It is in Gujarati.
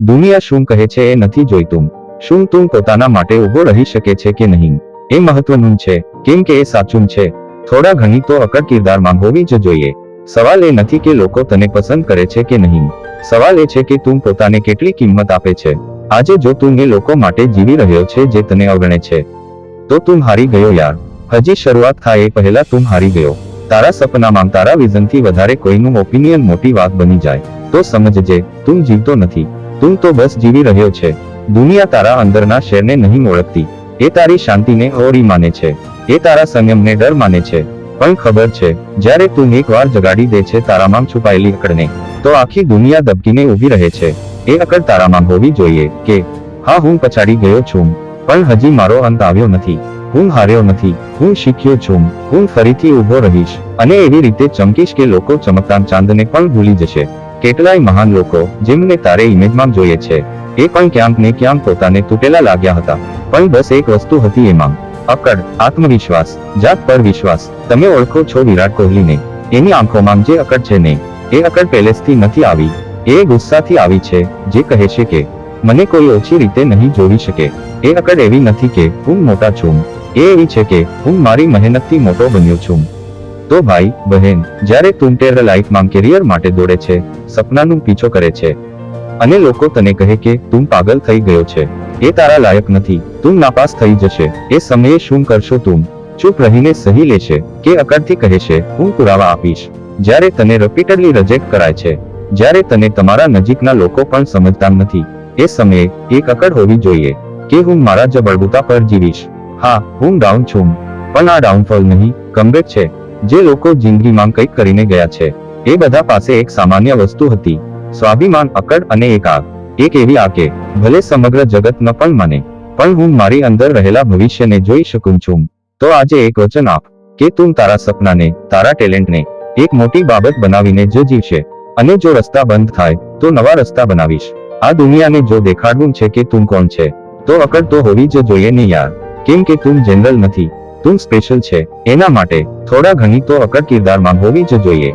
દુનિયા શું કહે છે એ નથી જોઈતું. શું તું પોતાના માટે ઊભો રહી શકે છે કે નહીં? એ મહત્વનું છે, કેમ કે એ સાચું છે. થોડા ઘણી તો અકડ કિરદારમાં હોવી જ જોઈએ. સવાલ એ નથી કે લોકો તને પસંદ કરે છે કે નહીં. સવાલ એ છે કે તું પોતાને કેટલી કિંમત આપે છે. આજે જો તું એ લોકો માટે જીવી રહ્યો છે જે તને અવગણે છે, તો તું હારી ગયો યાર. હજી શરૂઆત થાય એ પહેલા તું હારી ગયો. તારા સપનામાં તારા વિઝનથી વધારે કોઈનું ઓપિનિયન મોટી વાત બની જાય. તો સમજજે, તું જીવતો નથી. તું તો બસ જીવી રહ્યો છે. દુનિયા તારા અંદરના શેરને નહીં ઓળખતી. એ તારી શાંતિને ઓરી માને છે. એ તારા સંયમને ડર માને છે. પણ ખબર છે, જ્યારે તું એકવાર જગાડી દે છે તારામાં છુપાયેલી અકડને, તો આખી દુનિયા દબકીને ઊભી રહે છે. એ અકડ તારામાં હોવી જોઈએ કે, હા, હું પછાડી ગયો છું, પણ હજી મારો અંત આવ્યો નથી. હું હાર્યો નથી, હું શીખ્યો છું, હું ફરીથી ઊભો રહીશ. અને એવી રીતે ચમકીશ કે લોકો ચમકતા ચાંદને પણ ભૂલી જશે. કેટલાય મહાન લોકો જેમને તારે ઇમેજમાં જોઈએ છે, એ પણ ક્યાંક ને ક્યાંક પોતાને તૂટેલા લાગ્યા હતા. પણ બસ એક વસ્તુ હતી એમાં. અકડ, આત્મવિશ્વાસ, જાત પર વિશ્વાસ. તમે ઓળખો છો વિરાટ કોહલીને. એની આંખોમાં જે અકડ છે ને, એ અકડ પેલેસથી નથી આવી. એ ગુસ્સાથી આવી છે, જે કહે છે કે, મને કોઈ ઓછી રીતે નહીં જોવી શકે. એ અકડ એવી નથી કે, હું મોટા છું. એ એવી છે કે, હું મારી મહેનતથી મોટો બન્યો છું. તો ભાઈ, બહેન, જ્યારે તું ટેર લાઈફમાં કેરિયર માટે દોડે છે, સપનાનું પીછો કરે છે, અને લોકો તને કહે કે તું પાગલ થઈ ગયો છે, એ તારા લાયક નથી, તું નાપાસ થઈ જશે, એ સમયે શું કરશો તું? ચૂપ રહીને સહી લેશે કે અકડથી કહેશે હું પુરાવા આપીશ. જ્યારે તને રિપીટેડલી રજેક્ટ કરાય છે, જ્યારે તને તમારા નજીકના લોકો પણ સમજતા નથી, એ સમયે એક અકડ હોવી જોઈએ, કે હું મારા જ બળબૂતા પર જીવીશ. હા, હું ડાઉન છું, પણ આ ડાઉનફોલ નહીં કમબેક છે. જે લોકો જિંદગીમાં કંઈક કરીને ગયા છે. એ બધા પાસે એક સામાન્ય વસ્તુ હતી. સ્વાભિમાન, અકડ અને એક એક એવી આ કે ભલે સમગ્ર જગત ન પણ મને, પણ હું મારી અંદર રહેલા ભવિષ્યને જોઈ શકું છું. તો આજે એક વચન આપ, કે તું તારા સપનાને, તારા ટેલેન્ટને, એક મોટી બાબત બનાવીને જ જીવશે, અને જો રસ્તા બંધ થાય, તો નવા રસ્તા બનાવીશ. આ દુનિયાને જો દેખાડવું છે કે તું કોણ છે, તો અકડ તો હોવી જ જોઈએ ને યાર. કેમ કે તું જનરલ નથી તું સ્પેશિયલ છે. એના માટે થોડા ઘણી તો અકર કિરદારમાં હોવી જ જોઈએ.